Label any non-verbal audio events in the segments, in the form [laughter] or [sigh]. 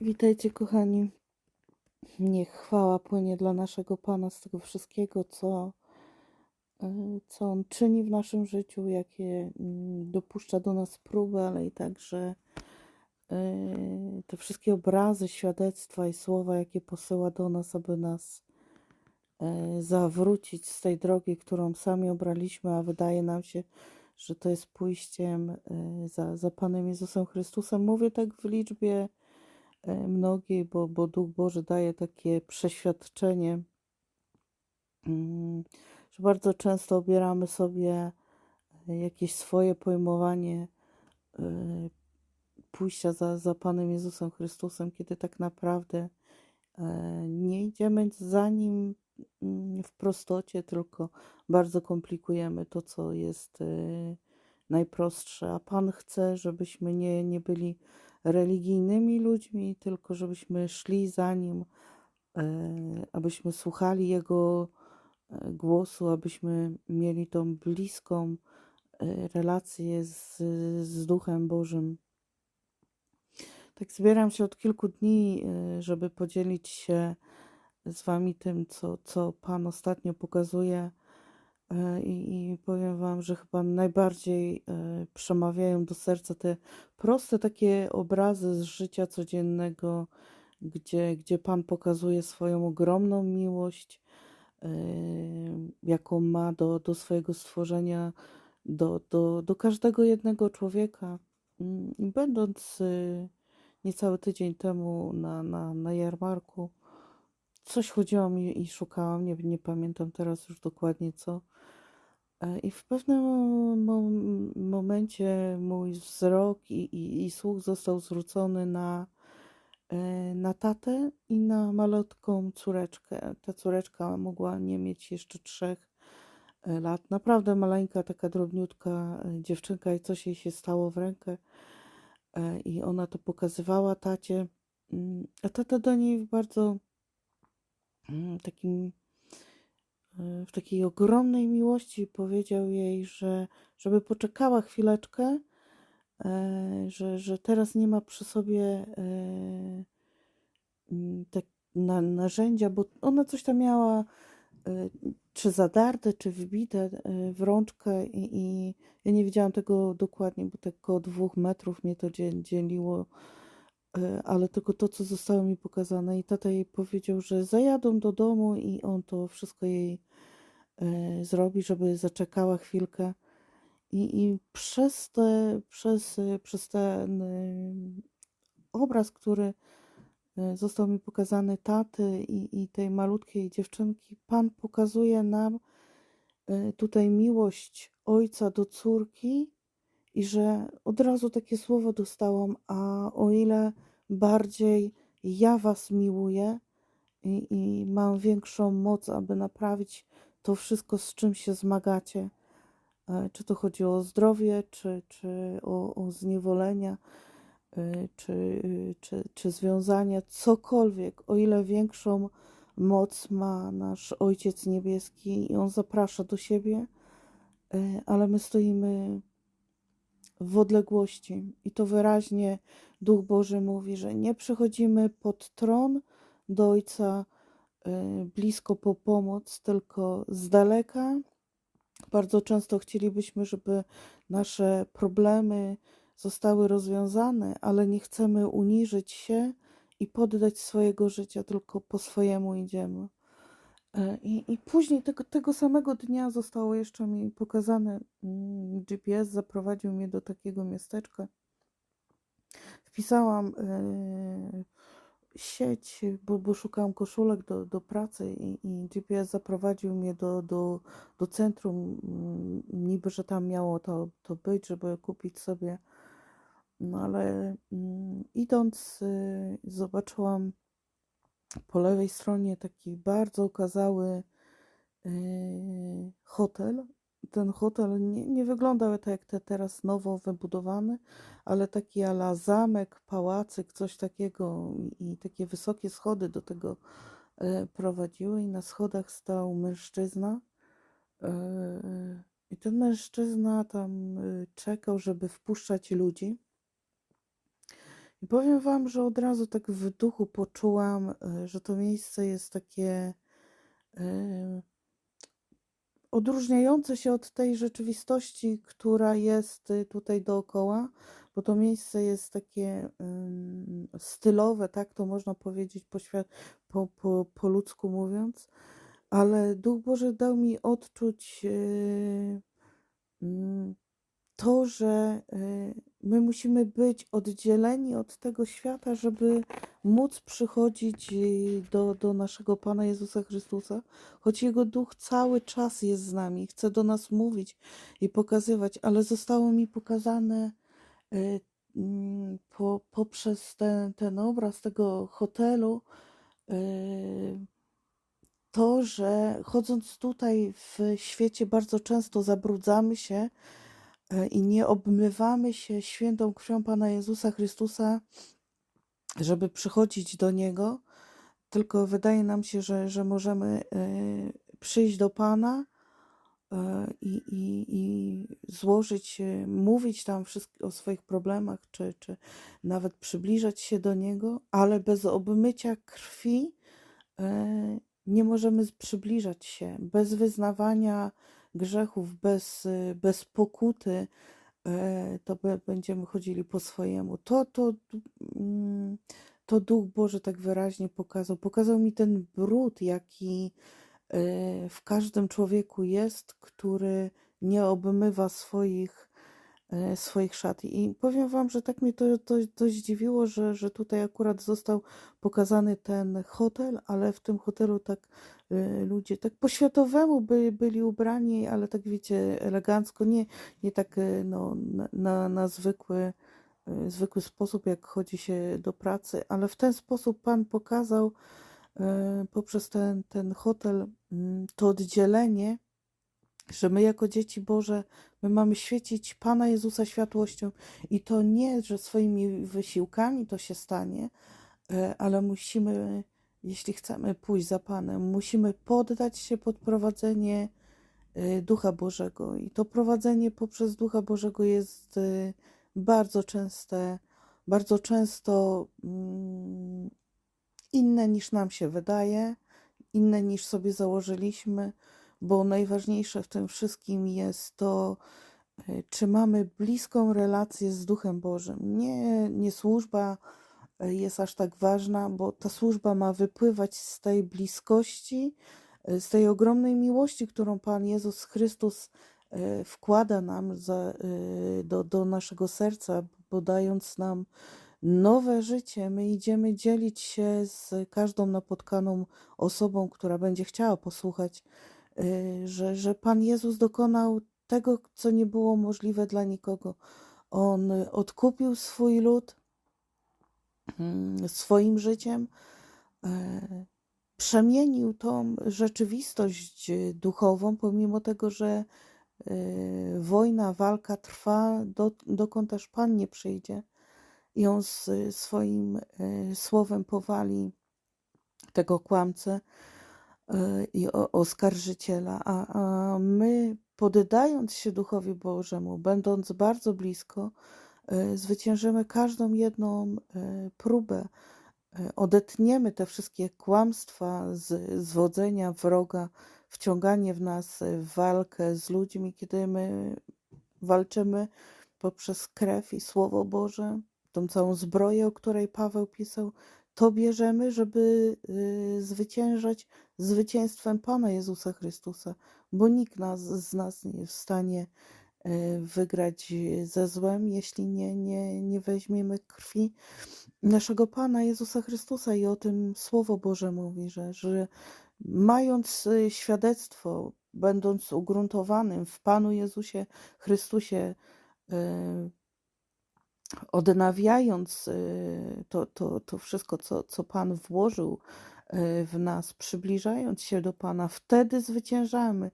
Witajcie, kochani. Niech chwała płynie dla naszego Pana z tego wszystkiego, co, e, co On czyni w naszym życiu, jakie mm, dopuszcza do nas próby, ale i także e, te wszystkie obrazy, świadectwa i słowa, jakie posyła do nas, aby nas e, zawrócić z tej drogi, którą sami obraliśmy, a wydaje nam się, że to jest pójściem za, za Panem Jezusem Chrystusem. Mówię tak w liczbie mnogiej, bo, bo Duch Boży daje takie przeświadczenie, mm, że bardzo często obieramy sobie e, jakieś swoje pojmowanie e, pójścia za, za Panem Jezusem Chrystusem, kiedy tak naprawdę e, nie idziemy za Nim mm, w prostocie, tylko bardzo komplikujemy to, co jest e, najprostsze. A Pan chce, żebyśmy nie, nie byli religijnymi ludźmi, tylko żebyśmy szli za Nim, e, abyśmy słuchali Jego e, głosu, abyśmy mieli tą bliską e, relację z, z Duchem Bożym. Tak zbieram się od kilku dni, żeby podzielić się z Wami tym, co, co Pan ostatnio pokazuje. E, I, I powiem Wam, że chyba najbardziej e, przemawiają do serca te proste takie obrazy z życia codziennego, gdzie, gdzie Pan pokazuje swoją ogromną miłość, e, jaką ma do, do swojego stworzenia, do, do, do każdego jednego człowieka. Mm, I będąc niecały tydzień temu na, na, na jarmarku, coś chodziłam i, i szukałam, nie, nie pamiętam teraz już dokładnie co. I w pewnym mom- momencie mój wzrok i, i, i słuch został zwrócony na, e, na tatę i na malutką córeczkę. Ta córeczka mogła nie mieć jeszcze trzech e, lat. Naprawdę maleńka, taka drobniutka e, dziewczynka i coś jej się stało w rękę. I ona to pokazywała tacie. Mm, A tata do niej w bardzo mm, takim w takiej ogromnej miłości powiedział jej, że żeby poczekała chwileczkę, e, że, że teraz nie ma przy sobie tak na, narzędzia, bo ona coś tam miała e, czy zadarte, czy wbite w rączkę i, i ja nie widziałam tego dokładnie, bo około dwóch metrów mnie to dzie- dzieliło, ale tylko to, co zostało mi pokazane i tata jej powiedział, że zajadą do domu i on to wszystko jej e, zrobi, żeby zaczekała chwilkę. I, i przez, te, przez, e, przez ten e, obraz, który e, został mi pokazany taty i, i tej malutkiej dziewczynki, Pan pokazuje nam e, tutaj miłość ojca do córki i że od razu takie słowo dostałam, a o ile bardziej ja was miłuję i, i mam większą moc, aby naprawić to wszystko, z czym się zmagacie, e, czy to chodzi o zdrowie, czy, czy o, o zniewolenia, y, czy, y, czy, czy związania, cokolwiek, o ile większą moc ma nasz Ojciec Niebieski i On zaprasza do siebie, ale my stoimy w odległości i to wyraźnie Duch Boży mówi, że nie przychodzimy pod tron do Ojca y, blisko po pomoc, tylko z daleka. Bardzo często chcielibyśmy, żeby nasze problemy zostały rozwiązane, ale nie chcemy uniżyć się i poddać swojego życia, tylko po swojemu idziemy. E, I, i później tego, tego samego dnia zostało jeszcze mi pokazane, mm, GPS zaprowadził mnie do takiego miasteczka. Wpisałam e, sieć, bo, bo szukałam koszulek do, do pracy i, i GPS zaprowadził mnie do, do, do centrum, mm, niby, że tam miało to, to być, żeby kupić sobie no ale mm, idąc, y, zobaczyłam po lewej stronie taki bardzo okazały y, hotel. Ten hotel nie, nie wyglądał tak jak te teraz nowo wybudowany, ale taki ala zamek, pałacyk, coś takiego i, takie wysokie schody do tego e, prowadziły i na schodach stał mężczyzna. e, I ten mężczyzna tam czekał, żeby wpuszczać ludzi. I powiem Wam, że od razu tak w duchu poczułam, y, że to miejsce jest takie y, odróżniające się od tej rzeczywistości, która jest y, tutaj dookoła, bo to miejsce jest takie stylowe, tak to można powiedzieć po, świat, po, po, po ludzku mówiąc, ale Duch Boży dał mi odczuć to, że y, my musimy być oddzieleni od tego świata, żeby móc przychodzić y, do, do naszego Pana Jezusa Chrystusa, choć Jego Duch cały czas jest z nami, chce do nas mówić i pokazywać, ale zostało mi pokazane y, mm, po, poprzez ten, ten obraz tego hotelu to, że chodząc tutaj w świecie bardzo często zabrudzamy się i nie obmywamy się świętą krwią Pana Jezusa Chrystusa, żeby przychodzić do Niego, tylko wydaje nam się, że, że możemy e, przyjść do Pana e, i, i, i złożyć, e, mówić tam o swoich problemach, czy, czy nawet przybliżać się do Niego, ale bez obmycia krwi e, nie możemy przybliżać się. Bez wyznawania grzechów, bez, bez pokuty, e, to będziemy chodzili po swojemu. To, to, mm, to Duch Boży tak wyraźnie pokazał. Pokazał mi ten brud, jaki e, w każdym człowieku jest, który nie obmywa swoich, swoich szat. I powiem Wam, że tak mnie to, to zdziwiło, że, że tutaj akurat został pokazany ten hotel, ale w tym hotelu tak e, ludzie tak po światowemu by, byli ubrani, ale tak wiecie, elegancko, nie, nie tak e, no, na, na, zwykły, e, zwykły sposób, jak chodzi się do pracy, ale w ten sposób Pan pokazał e, poprzez ten, ten hotel mm, to oddzielenie, że my jako dzieci Boże, my mamy świecić Pana Jezusa światłością i to nie, że swoimi wysiłkami to się stanie, e, ale musimy, jeśli chcemy pójść za Panem, musimy poddać się pod prowadzenie e, Ducha Bożego. I to prowadzenie poprzez Ducha Bożego jest e, bardzo częste, bardzo często mm, inne niż nam się wydaje, inne niż sobie założyliśmy, bo najważniejsze w tym wszystkim jest to, y, czy mamy bliską relację z Duchem Bożym. Nie, nie służba y, jest aż tak ważna, bo ta służba ma wypływać z tej bliskości, y, z tej ogromnej miłości, którą Pan Jezus Chrystus wkłada nam za, do, do naszego serca, bo dając nam nowe życie, my idziemy dzielić się z każdą napotkaną osobą, która będzie chciała posłuchać, że, że Pan Jezus dokonał tego, co nie było możliwe dla nikogo. On y, odkupił swój lud mm, swoim życiem, e, przemienił tą rzeczywistość y, duchową, pomimo tego, że y, wojna, walka trwa, do, dokąd aż Pan nie przyjdzie i on y, swoim y, słowem powali tego kłamcę y, i o- oskarżyciela, a, a my poddając się Duchowi Bożemu, będąc bardzo blisko, y, zwyciężymy każdą jedną y, próbę, odetniemy te wszystkie kłamstwa, z, zwodzenia wroga, wciąganie w nas walkę z ludźmi, kiedy my walczymy poprzez krew i Słowo Boże, tą całą zbroję, o której Paweł pisał, to bierzemy, żeby y, zwyciężać zwycięstwem Pana Jezusa Chrystusa, bo nikt nas, z nas nie jest w stanie y, wygrać ze złem, jeśli nie, nie, nie weźmiemy krwi naszego Pana Jezusa Chrystusa. I o tym Słowo Boże mówi, że, że mając y, świadectwo, będąc ugruntowanym w Panu Jezusie Chrystusie, odnawiając y, to, to, to wszystko, co, co Pan włożył y, w nas, przybliżając się do Pana, wtedy zwyciężamy,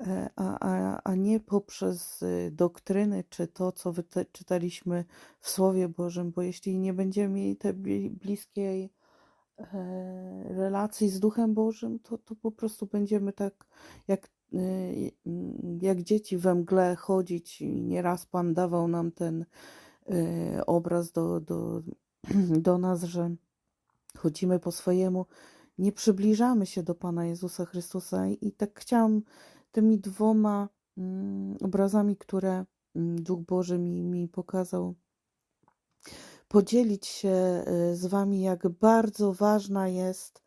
e, a, a, a nie poprzez y, doktryny czy to, co czytaliśmy w Słowie Bożym, bo jeśli nie będziemy mieli tej bli- bliskiej e, relacji z Duchem Bożym, to, to po prostu będziemy tak jak, jak dzieci we mgle chodzić i nieraz Pan dawał nam ten obraz do, do [clears throat] do nas, że chodzimy po swojemu, nie przybliżamy się do Pana Jezusa Chrystusa. I tak chciałam tymi dwoma mm, obrazami, które mm, Duch Boży mi, mi pokazał, podzielić się y, z Wami, jak bardzo ważna jest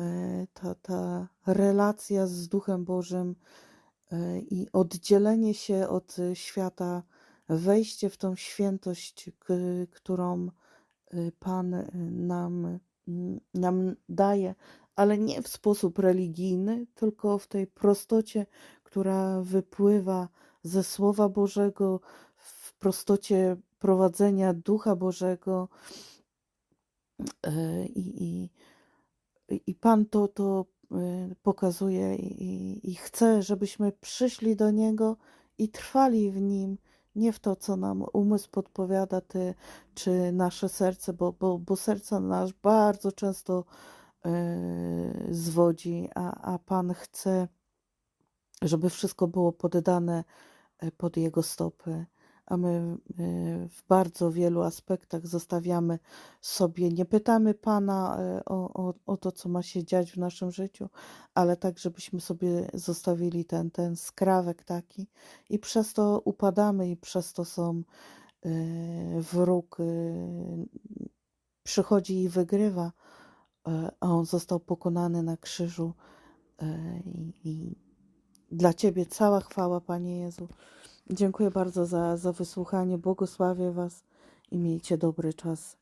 y, ta, ta relacja z Duchem Bożym y, i oddzielenie się od y, świata, wejście w tą świętość, którą y, Pan y, nam, nam daje, ale nie w sposób religijny, tylko w tej prostocie, która wypływa ze Słowa Bożego, w prostocie prowadzenia Ducha Bożego. Y, I, i, i Pan to, to pokazuje i- i chce, żebyśmy przyszli do Niego i trwali w Nim, nie w to, co nam umysł podpowiada, ty, czy nasze serce, bo, bo, bo serce nasz bardzo często y, zwodzi, a, a Pan chce, żeby wszystko było poddane y, pod Jego stopy. A my y, w bardzo wielu aspektach zostawiamy sobie, nie pytamy Pana y, o, o, o to, co ma się dziać w naszym życiu, ale tak, żebyśmy sobie zostawili ten, ten skrawek taki i przez to upadamy i przez to są y, wróg przychodzi i wygrywa, a on został pokonany na krzyżu i, i dla Ciebie cała chwała, Panie Jezu. Dziękuję bardzo za, za wysłuchanie. Błogosławię Was i miejcie dobry czas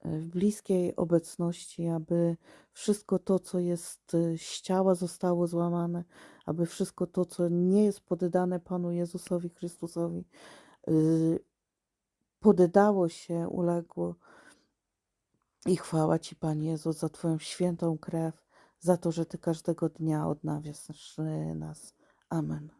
e, w bliskiej obecności, aby wszystko to, co jest e, z ciała, zostało złamane, aby wszystko to, co nie jest poddane Panu Jezusowi Chrystusowi, y, poddało się, uległo. I chwała Ci, Panie Jezu, za Twoją świętą krew, za to, że Ty każdego dnia odnawiasz nas. Amen.